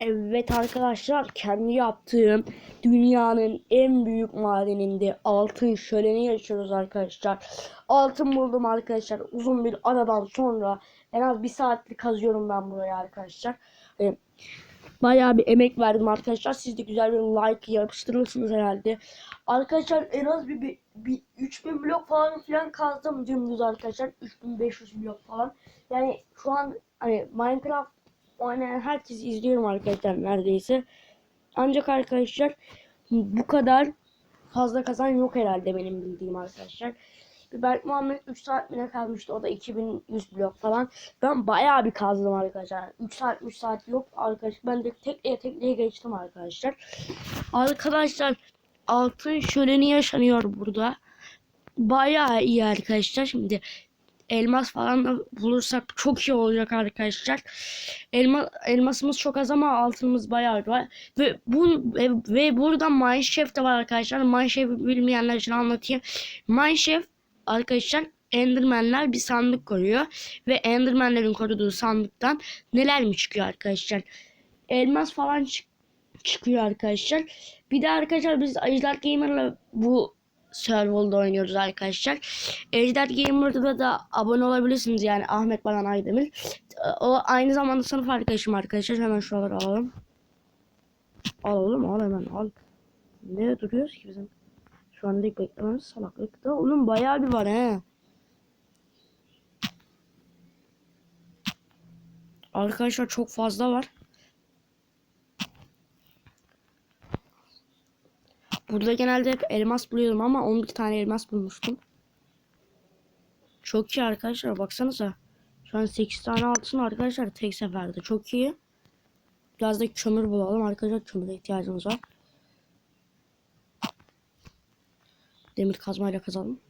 Evet arkadaşlar kendi yaptığım dünyanın en büyük madeninde altın şöleni yaşıyoruz arkadaşlar. Altın buldum arkadaşlar. Uzun bir aradan sonra en az bir saatlik kazıyorum ben buraya arkadaşlar. Hani bayağı bir emek verdim arkadaşlar. Siz de güzel bir like yapıştırırsınız herhalde. Arkadaşlar en az bir, bir, bir 3000 blok falan filan kazdım dümdüz arkadaşlar. 3500 blok falan. Yani şu an hani Minecraft oynayan herkesi izliyorum arkadaşlar neredeyse. Ancak arkadaşlar bu kadar fazla kazan yok herhalde benim bildiğim arkadaşlar. Berk Muhammed 3 saat mi ne kalmıştı o da 2100 blok falan. Ben bayağı bir kazdım arkadaşlar. 3 saat 3 saat yok arkadaşlar. Ben de tekneye tekneye geçtim arkadaşlar. Arkadaşlar altın şöleni yaşanıyor burada. Bayağı iyi arkadaşlar. Şimdi elmas falan da bulursak çok iyi olacak arkadaşlar. Elma, elmasımız çok az ama altınımız bayağı var. Ve bu ve, ve burada Mineshaft de var arkadaşlar. Mineshaft'ı bilmeyenler için anlatayım. Mineshaft arkadaşlar Enderman'ler bir sandık koruyor ve Enderman'lerin koruduğu sandıktan neler mi çıkıyor arkadaşlar? Elmas falan çık çıkıyor arkadaşlar. Bir de arkadaşlar biz Ejder Gamer'la bu serverda oynuyoruz arkadaşlar. Ejder Gamer'da da abone olabilirsiniz yani Ahmet Baran Aydemir. O aynı zamanda sınıf arkadaşım arkadaşlar. Hemen şuraları alalım. Al oğlum al hemen al. Ne duruyoruz ki bizim? Şu anda ilk beklememiz salaklık da. Onun bayağı bir var he. Arkadaşlar çok fazla var. Burada genelde hep elmas buluyordum ama 11 tane elmas bulmuştum. Çok iyi arkadaşlar baksanıza. Şu an 8 tane altın arkadaşlar tek seferde. Çok iyi. Biraz da kömür bulalım arkadaşlar. Kömüre ihtiyacımız var. Demir kazmayla kazalım.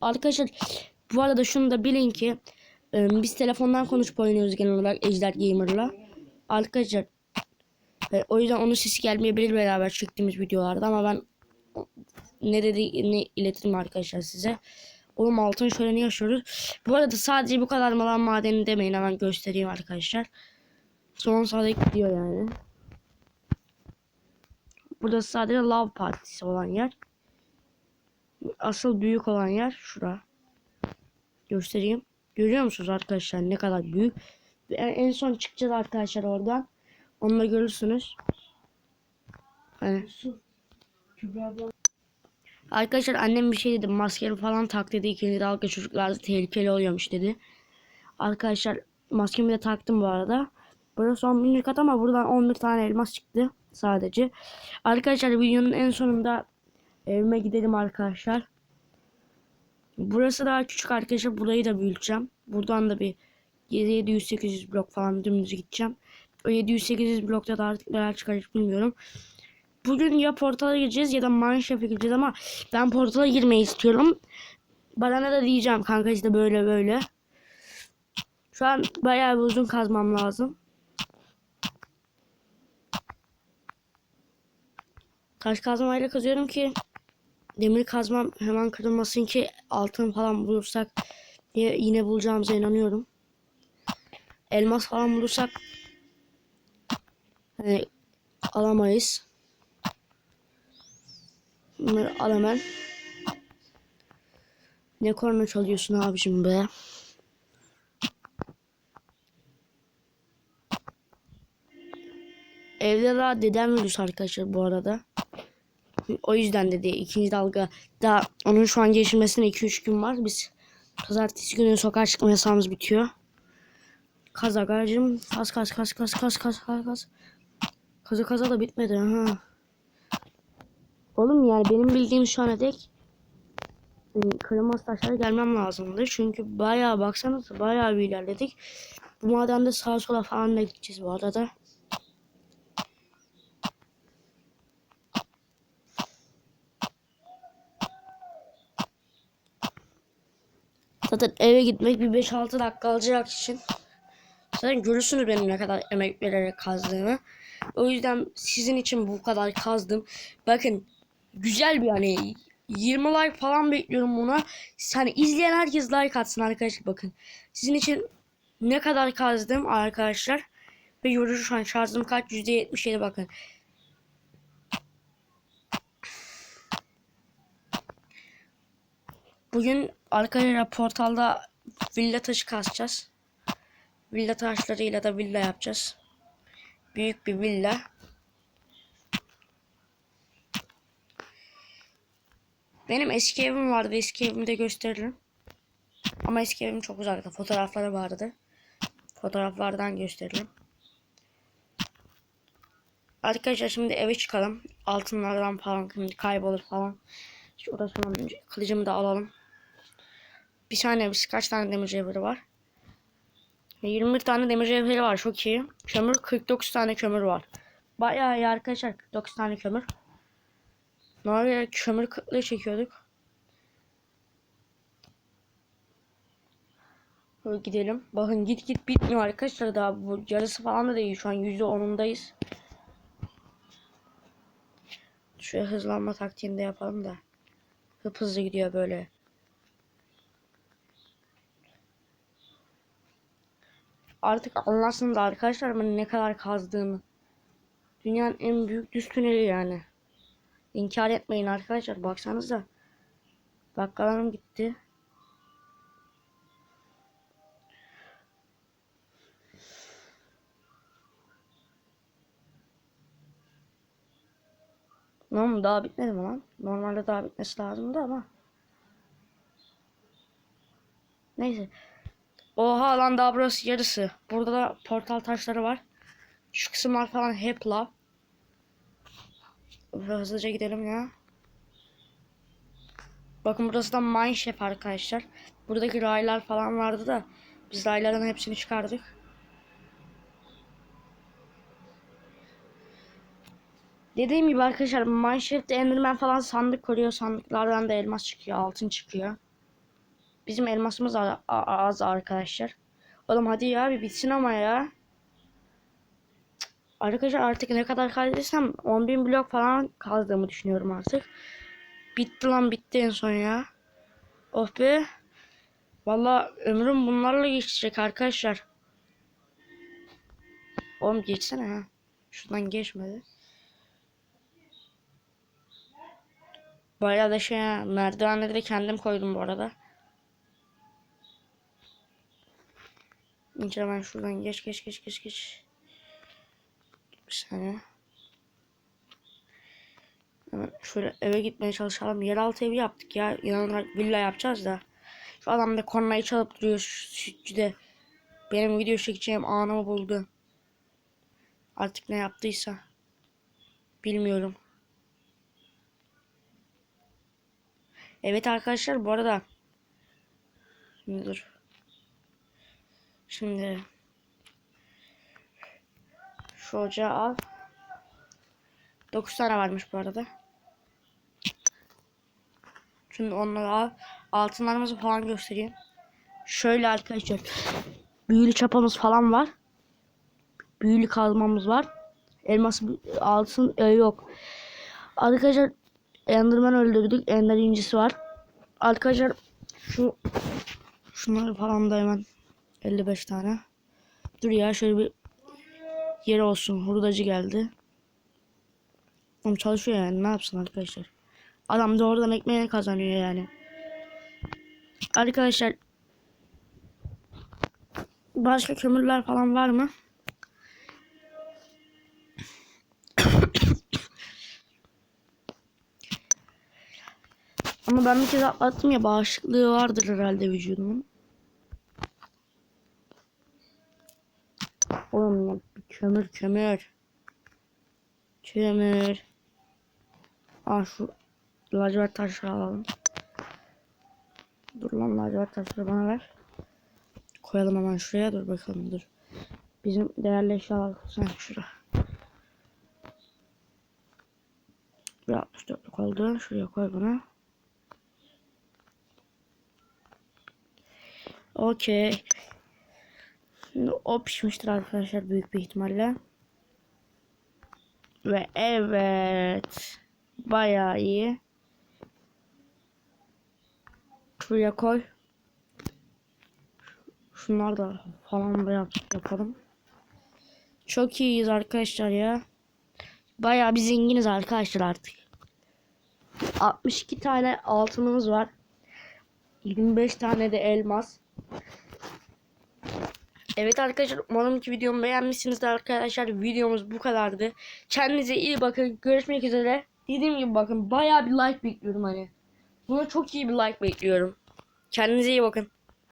Arkadaşlar bu arada şunu da bilin ki e, biz telefondan konuşup oynuyoruz genel olarak Ejder Gamer'la. Arkadaşlar e, o yüzden onun sesi gelmeyebilir beraber çektiğimiz videolarda ama ben ne dediğini iletirim arkadaşlar size. Oğlum altın şöleni yaşıyoruz. Bu arada sadece bu kadar malan madeni demeyin hemen göstereyim arkadaşlar. Son sırada gidiyor yani. Burada sadece lav partisi olan yer. Asıl büyük olan yer şura. Göstereyim. Görüyor musunuz arkadaşlar ne kadar büyük. En son çıkacağız arkadaşlar oradan. Onu da görürsünüz. Hani. Arkadaşlar annem bir şey dedi. Maskeni falan tak dedi. İkinci dalga çocuklarda tehlikeli oluyormuş dedi. Arkadaşlar maskemi de taktım bu arada. Burası 10 binlik kat ama buradan 11 tane elmas çıktı sadece. Arkadaşlar videonun en sonunda evime gidelim arkadaşlar. Burası daha küçük arkadaşlar. Burayı da büyüteceğim. Buradan da bir 700-800 blok falan dümdüz gideceğim. O 700-800 blokta da artık neler çıkacak bilmiyorum. Bugün ya portala gireceğiz ya da Mineshaft'a gireceğiz ama ben portala girmeyi istiyorum. Bana da diyeceğim kanka işte böyle böyle. Şu an bayağı bir uzun kazmam lazım. Taş kazmayla kazıyorum ki demir kazmam hemen kırılmasın ki altın falan bulursak yine bulacağımıza inanıyorum. Elmas falan bulursak hani alamayız. Bunları al hemen. Ne korna çalıyorsun abicim be? Evde daha dedem virüs arkadaşlar bu arada. O yüzden dedi ikinci dalga daha onun şu an gelişmesine 2-3 gün var. Biz pazartesi günü sokağa çıkma yasağımız bitiyor. Kaz agacım. Kaz kaz kaz kaz kaz kaz kaz kaz. Kazı kaza da bitmedi ha. Oğlum yani benim bildiğim şu ana dek e, kırılmaz taşlara gelmem lazımdı. Çünkü bayağı baksanıza bayağı bir ilerledik. Bu madende sağa sola falan da gideceğiz bu arada. Zaten eve gitmek bir 5-6 dakika alacak için. Zaten görürsünüz benim ne kadar emek vererek kazdığımı. O yüzden sizin için bu kadar kazdım. Bakın güzel bir hani 20 like falan bekliyorum buna. Hani izleyen herkes like atsın arkadaşlar bakın. Sizin için ne kadar kazdım arkadaşlar. Ve yorucu şu an şarjım kaç? %77 bakın. Bugün arkadaşlar portalda villa taşı kasacağız. Villa taşlarıyla da villa yapacağız. Büyük bir villa. Benim eski evim vardı. Eski evimi de gösteririm. Ama eski evim çok uzakta. Fotoğrafları vardı. Fotoğraflardan gösteririm. Arkadaşlar şimdi eve çıkalım. Altınlardan falan şimdi kaybolur falan. Odasından önce kılıcımı da alalım. Bir saniye biz kaç tane demir cevheri var? 21 tane demir cevheri var çok iyi. Kömür 49 tane kömür var. Bayağı iyi arkadaşlar 49 tane kömür. Normalde kömür kıtlığı çekiyorduk. Böyle gidelim. Bakın git git bitmiyor arkadaşlar daha bu yarısı falan da değil şu an %10'undayız. Şöyle hızlanma taktiğini de yapalım da. Hıp hızlı gidiyor böyle. Artık anlarsınız arkadaşlar ben ne kadar kazdığımı. Dünyanın en büyük düz tüneli yani. İnkar etmeyin arkadaşlar baksanıza. Bakkalarım gitti. Tamam daha bitmedi mi lan? Normalde daha bitmesi lazımdı ama. Neyse. Oha lan daha burası yarısı. Burada da portal taşları var. Şu kısımlar falan hep lav. Hızlıca gidelim ya. Bakın burası da Mineshaft arkadaşlar. Buradaki raylar falan vardı da biz rayların hepsini çıkardık. Dediğim gibi arkadaşlar Mineshaft'te Enderman falan sandık koruyor. Sandıklardan da elmas çıkıyor, altın çıkıyor. Bizim elmasımız az arkadaşlar. Oğlum hadi ya bir bitsin ama ya. Arkadaşlar artık ne kadar kaydetsem 10.000 blok falan kazdığımı düşünüyorum artık. Bitti lan bitti en son ya. Oh be. Valla ömrüm bunlarla geçecek arkadaşlar. Oğlum geçsene ha. Şuradan geçmedi. Bayağı da şey ya, merdivenleri de kendim koydum bu arada. İnce ben şuradan geç geç geç geç geç. Bir saniye. Hemen şöyle eve gitmeye çalışalım. Yeraltı evi yaptık ya. İnanarak villa yapacağız da. Şu adam da kornayı çalıp duruyor sütçüde. Benim video çekeceğim anımı buldu. Artık ne yaptıysa. Bilmiyorum. Evet arkadaşlar bu arada. Şimdi dur. Şimdi şu ocağı al. 9 tane varmış bu arada. Şimdi onları al. Altınlarımızı falan göstereyim. Şöyle arkadaşlar. Büyülü çapamız falan var. Büyülü kazmamız var. Elmas altın e, yok. Arkadaşlar Enderman öldürdük. Ender incisi var. Arkadaşlar şu şunları falan da hemen 55 tane. Dur ya şöyle bir yeri olsun. Hurdacı geldi. Oğlum çalışıyor yani ne yapsın arkadaşlar. Adam da oradan ekmeğini kazanıyor yani. Arkadaşlar başka kömürler falan var mı? Ama ben bir kez atlattım ya bağışıklığı vardır herhalde vücudumun. Oğlum kömür kömür. Kömür. Aa şu lacivert taşları alalım. Dur lan lacivert taşları bana ver. Koyalım hemen şuraya dur bakalım dur. Bizim değerli eşyalar sen şuraya. Bir 64'lük oldu. Şuraya koy bunu. Okey. Şimdi o pişmiştir arkadaşlar büyük bir ihtimalle. Ve evet. Bayağı iyi. Şuraya koy. Şunlar da falan yap yapalım. Çok iyiyiz arkadaşlar ya. Bayağı bir zenginiz arkadaşlar artık. 62 tane altınımız var. 25 tane de elmas. Evet arkadaşlar umarım ki videomu beğenmişsinizdir arkadaşlar. Videomuz bu kadardı. Kendinize iyi bakın. Görüşmek üzere. Dediğim gibi bakın bayağı bir like bekliyorum hani. Buna çok iyi bir like bekliyorum. Kendinize iyi bakın.